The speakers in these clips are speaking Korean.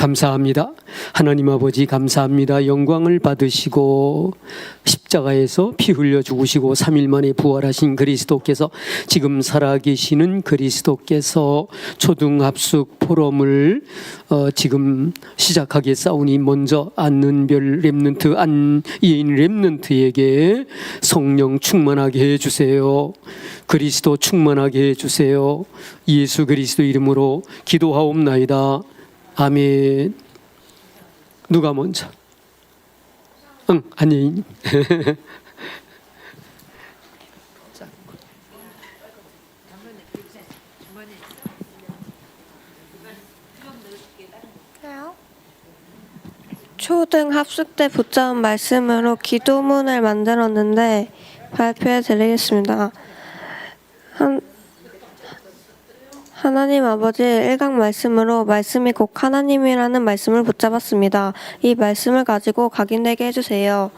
감사합니다. 하나님 아버지 감사합니다. 영광을 받으시고 십자가에서 피 흘려 죽으시고 3일 만에 부활하신 그리스도께서 지금 살아계시는 그리스도께서 초등합숙 포럼을 어, 지금 시작하게 싸우니 먼저 안는별 렘넌트 안예인 렘넌트에게 성령 충만하게 해주세요. 그리스도 충만하게 해주세요. 예수 그리스도 이름으로 기도하옵나이다. 아멘. 누가 먼저? 응, 안예인. 초등 합숙 때 붙잡은 말씀으로 기도문을 만들었는데 발표해 드리겠습니다. 하나님 아버지 일강 말씀으로 말씀이 곧 하나님이라는 말씀을 붙잡았습니다. 이 말씀을 가지고 각인되게 해주세요.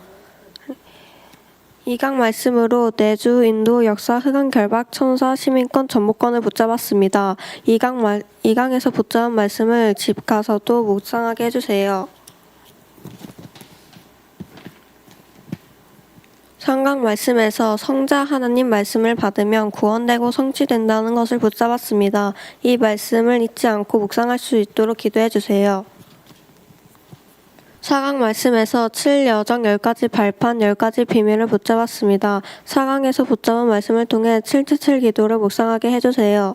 이강 말씀으로 내주, 인도, 역사, 흑암, 결박, 천사, 시민권, 전무권을 붙잡았습니다. 이강 말, 이강에서 붙잡은 말씀을 집 가서도 묵상하게 해주세요. 성강 말씀에서 성자 하나님 말씀을 받으면 구원되고 성취된다는 것을 붙잡았습니다. 이 말씀을 잊지 않고 묵상할 수 있도록 기도해 주세요. 사강 말씀에서 7여정 10가지 발판 10가지 비밀을 붙잡았습니다. 사강에서 붙잡은 말씀을 통해 777 기도를 묵상하게 해주세요.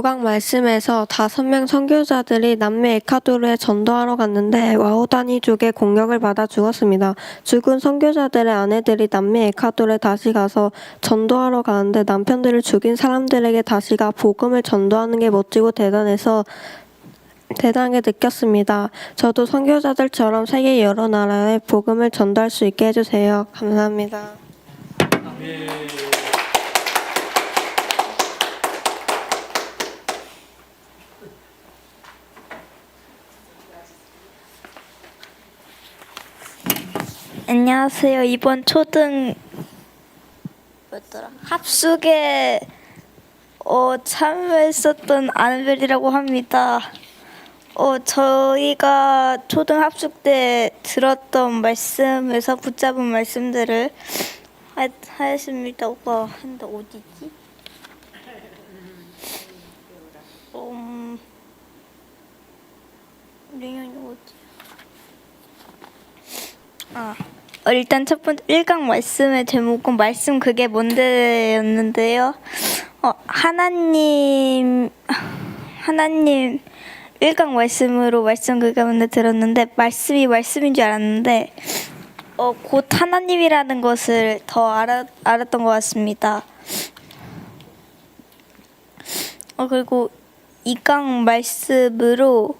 오강 말씀에서 다섯 명 선교사들이 남미 에콰도르에 전도하러 갔는데 와우다니족의 공격을 받아 죽었습니다. 죽은 선교사들의 아내들이 남미 에콰도르에 다시 가서 전도하러 가는데 남편들을 죽인 사람들에게 다시 가 복음을 전도하는 게 멋지고 대단해서 대단하게 느꼈습니다. 저도 선교사들처럼 세계 여러 나라에 복음을 전도할 수 있게 해주세요. 감사합니다. 안녕하세요. 이번 초등 뭐였더라? 합숙에 어, 참여했었던 아는별이라고 합니다. 어, 저희가 초등 합숙 때 들었던 말씀에서 붙잡은 말씀들을 하, 하였습니다. 오빠 근데 어디지? 음, 링이 어디? 아, 어, 일단 첫 번째 1강 말씀의 제목은 말씀 그게 뭔데였는데요. 어, 하나님 하나님 1강 말씀으로 말씀 그게 뭔데 들었는데 말씀이 말씀인 줄 알았는데 어, 곧 하나님이라는 것을 더 알아, 알았던 것 같습니다. 어, 그리고 2강 말씀으로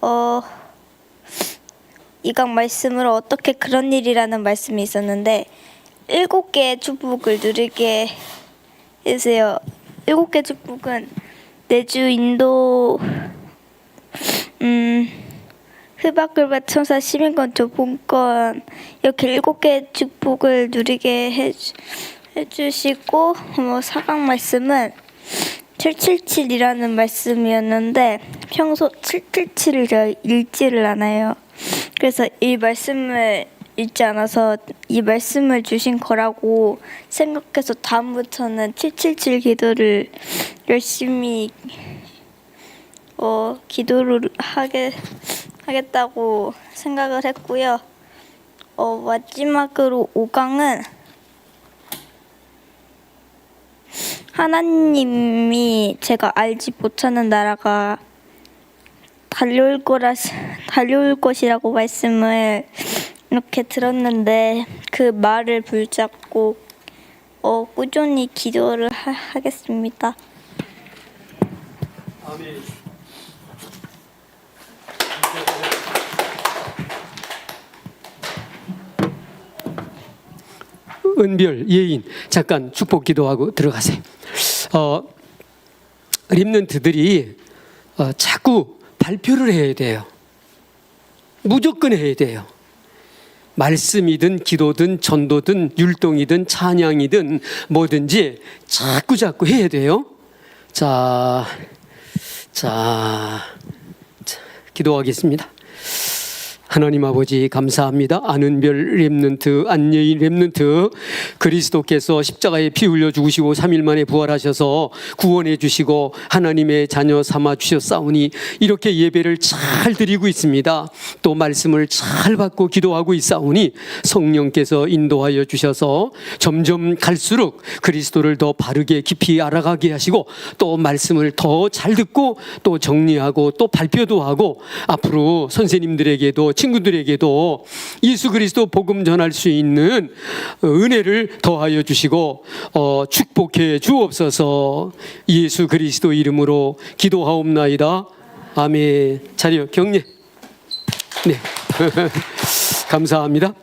어 이강 말씀으로 어떻게 그런 일이라는 말씀이 있었는데 일곱 개의 축복을 누리게 해주세요. 일곱 개 축복은 내주 인도 음 흡악글밭 천사 시민권 조본권 이렇게 일곱 개의 축복을 누리게 해주, 해주시고 뭐 사강 말씀은 777이라는 말씀이었는데 평소 777을 제가 읽지를 않아요. 그래서 이 말씀을 읽지 않아서 이 말씀을 주신 거라고 생각해서 다음부터는 777 기도를 열심히 어 기도를 하게 하겠다고 생각을 했고요. 어 마지막으로 5강은 하나님이 제가 알지 못하는 나라가 달려올 거라 달려올 것이라고 말씀을 이렇게 들었는데 그 말을 붙잡고 어, 꾸준히 기도를 하, 하겠습니다. 은별 예인 잠깐 축복 기도하고 들어가세요. 어, 림넌트들이 어, 자꾸 발표를 해야 돼요. 무조건 해야 돼요. 말씀이든 기도든 전도든 율동이든 찬양이든 뭐든지 자꾸 자꾸 해야 돼요. 자, 자, 자 기도하겠습니다. 하나님 아버지 감사합니다. 아는 별 렘넌트 안예인 렘넌트 그리스도께서 십자가에 피 흘려 죽으시고 3일 만에 부활하셔서 구원해 주시고 하나님의 자녀 삼아 주셨사오니 이렇게 예배를 잘 드리고 있습니다. 또 말씀을 잘 받고 기도하고 있사오니 성령께서 인도하여 주셔서 점점 갈수록 그리스도를 더 바르게 깊이 알아가게 하시고 또 말씀을 더 잘 듣고 또 정리하고 또 발표도 하고 앞으로 선생님들에게도 친구들에게도 예수 그리스도 복음 전할 수 있는 은혜를 더하여 주시고 어, 축복해 주옵소서. 예수 그리스도 이름으로 기도하옵나이다. 아멘. 자리요 경례 네. 감사합니다.